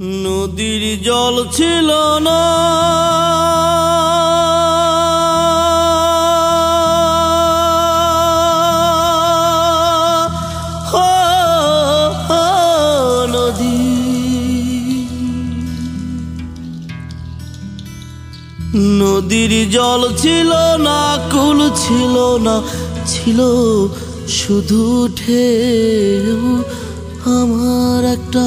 নদীর জল ছিল না। নদীর জল ছিল না, কুল ছিল না, ছিল শুধু ঢেউ, আমার একটা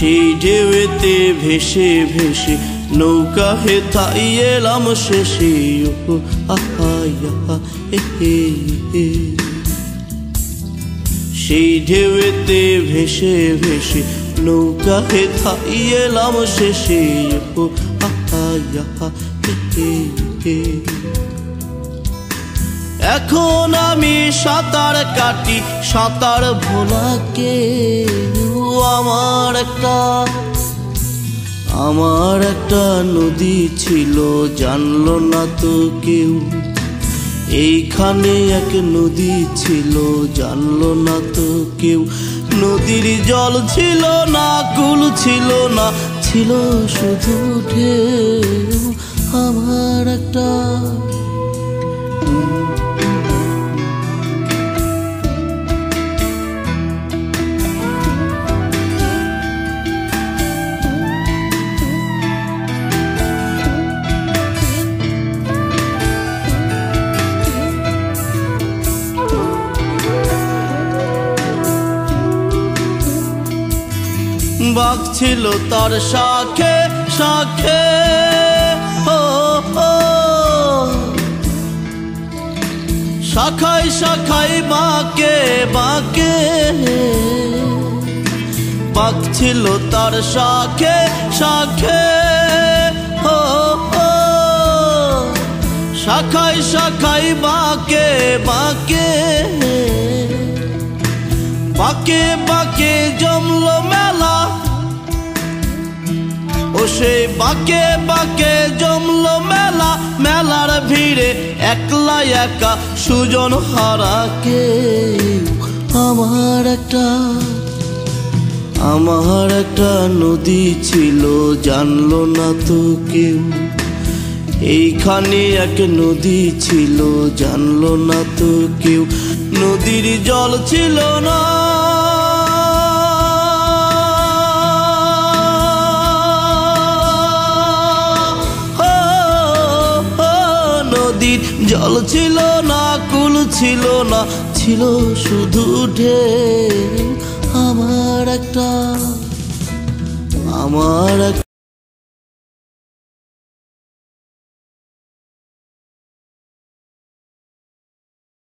সেই ঢেউতে ভেসে ভেসে নৌকা হে তাই এলাম শেষে আহা। সেই ঢেউতে ভেসে ভেসে নৌকা হে থাই এলাম শেষে আহা এ, হে হে। এখন আমি সাঁতার কাটি, সাঁতার ভোলাকে আমার একটা আমার একটা নদী ছিল, জানলো না তো কেউ। এইখানে এক নদী ছিল, জানলো না তো কেউ। নদীর জল ছিল না, কুল ছিল না, ছিল শুধু ঢেউ। আমার একটা বাঘ ছিল তার শাখে শাখে। শাখায় শাখায় বাঁকে বাঁকে বাঘ ছিল তার শাখে শাখে। শাখায় শাখায় বাঁকে বাঁকে বাঁকে বাঁকে জমলো মেলা। ও সেই বাঁকে বাঁকে জমলো মেলা, মেলার ভিড়ে একলা একা সুজন হারাকে আমার একটা আমার একটা নদী ছিল, জানলো না তো কেউ। এইখানে এক নদী ছিল, জানলো না তো কেউ। নদীর জল ছিল না। জল ছিল না কুল ছিল না ছিল শুধু ঢে আমার একটা আমার